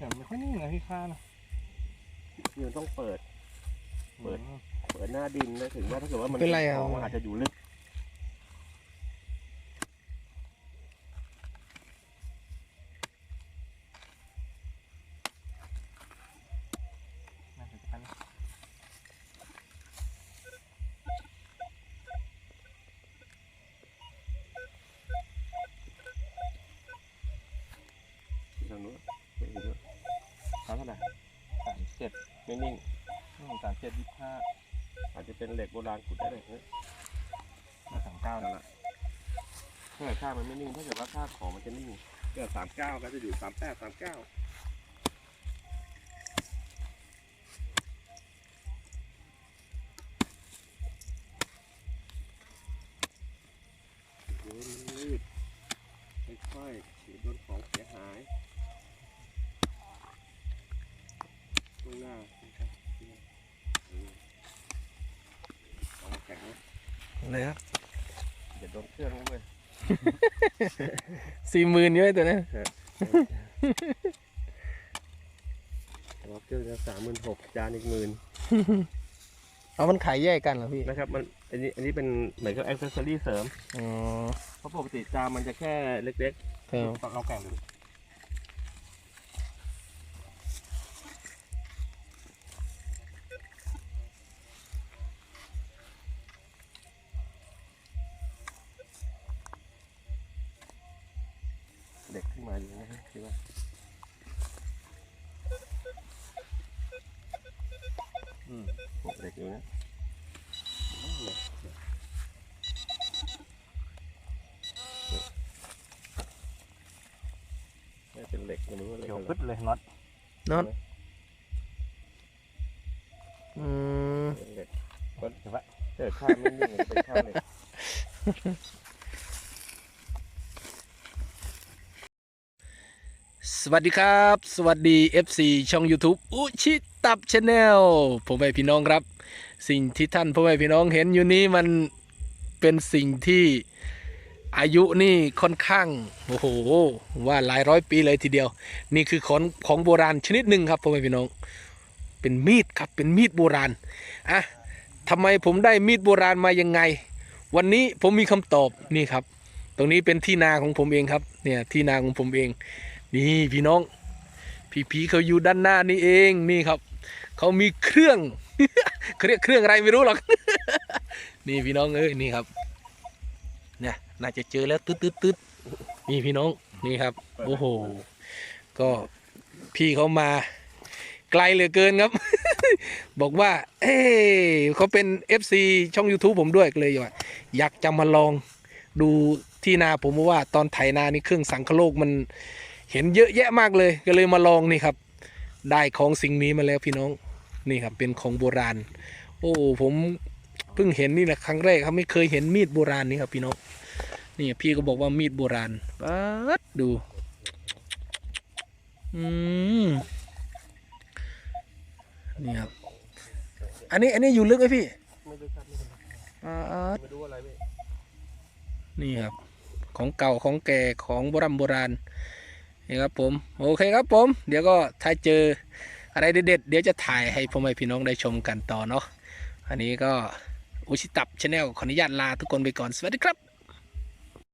แต่ไม่ค่อยนิ่งนะพี่ข้านะคือมันต้องเปิด เปิด อืม เปิดหน้าดินนะถึงว่าถ้าเกิดว่ามันเป็นไรอะ ของมันอาจจะอยู่ลึกน่าจะทันทางนู้นไม่เห็นด้วยเท่า ไหร่สามเจ็ดไม่นิ่งสามเจ็ดยี่ห้าอาจจะเป็นเหล็กโบราณขุดได้เลยนะมาสามเก้านั่นแหละถ้าเกิดค่ามันไม่นิ่งถ้าเกิดว่าค่าของมันจะนิ่งเกิดสามเก้าก็จะอยู่สามแปดสามเก้าโอ้ยมันรีบค่อยๆฉีดโดนของเสียหายตรงหน้านะครับเออเอามาแข็งนะ เลยครับอย่าโดนเครื่องนะเว้ยสี่หมื่นเยอะตัวนี้ล็อกเครื่องจะสามหมื่นหกจานอีกหมื่นเอามันขายแยกกันเหรอพี่นะครับมันอันนี้อันนี้เป็นเหมือนกับอ็อกเซอรี่เสริมอ๋อเพราะปกติจานมันจะแค่เล็กครับๆเราแก่งดู เด็กขึ้นมาอยู่นะคิดว่าอืมเด็กอยู่นะไม่เป็นเหล็กไม่รู้ว่าเหล็กเขียวอะไรปึ๊ดเลยน็อตน็อตอืมเป็นเหล็กก็เห็นปะเกิดค่าไม่นิ่งมันเป็นค่าเหล็ก สวัสดีครับ สวัสดี FC ช่อง YouTube อุชิตับชาแนลผมไปพี่น้องครับ สิ่งที่ท่านพ่อแม่พี่น้องเห็นอยู่นี้มันเป็นสิ่งที่อายุนี่ค่อนข้างโอ้โหว่าหลายร้อยปีเลยทีเดียว นี่คือของของโบราณชนิดหนึ่งครับพ่อแม่พี่น้อง เป็นมีดครับเป็นมีดโบราณอะทำไมผมได้มีดโบราณมายังไง วันนี้ผมมีคำตอบนี่ครับ ตรงนี้เป็นที่นาของผมเองครับเนี่ยที่นาของผมเอง นี่พี่น้อง พี่พีเขาอยู่ด้านหน้านี่เองนี่ครับ เขามีเครื่องเขาเรียกเครื่องอะไรไม่รู้หรอก นี่พี่น้องเอ้ยนี่ครับเนี่ยน่าจะเจอแล้วตึ๊ดตึ๊ดตึ๊ดนี่พี่น้องนี่ครับ โอ้โห ก็พี่เขามา ไกลเหลือเกินครับ บอกว่า เอ้เขาเป็น FC ช่อง YouTube ผมด้วยก็เลยว่าอยากจะมาลองดูที่นาผมว่าตอนไถนานี่เครื่องสังคโลกมัน เห็นเยอะแยะมากเลยก็เลยมาลองนี่ครับ ได้ของสิ่งนี้มาแล้วพี่น้องนี่ครับเป็นของโบราณ โอ้ผมเพิ่งเห็นนี่แหละครั้งแรกครับไม่เคยเห็นมีดโบราณนี่ครับพี่น้องนี่พี่ก็บอกว่ามีดโบราณปัดดูอืมนี่ครับอันนี้อันนี้อยู่ลึกไหมพี่ไม่รู้ครับไม่รู้ปัดไม่รู้อะไรพี่นี่ครับ ของเก่าของแก่ของโบราณโบราณ นี่ครับผม โอเคครับผม เดี๋ยวก็ถ้าเจออะไรเด็ดๆเดี๋ยวจะถ่ายให้พ่อแม่พี่น้องได้ชมกันต่อเนาะอันนี้ก็อุชิตับชาแนลขออนุญาตลาทุกคนไปก่อน สวัสดีครับ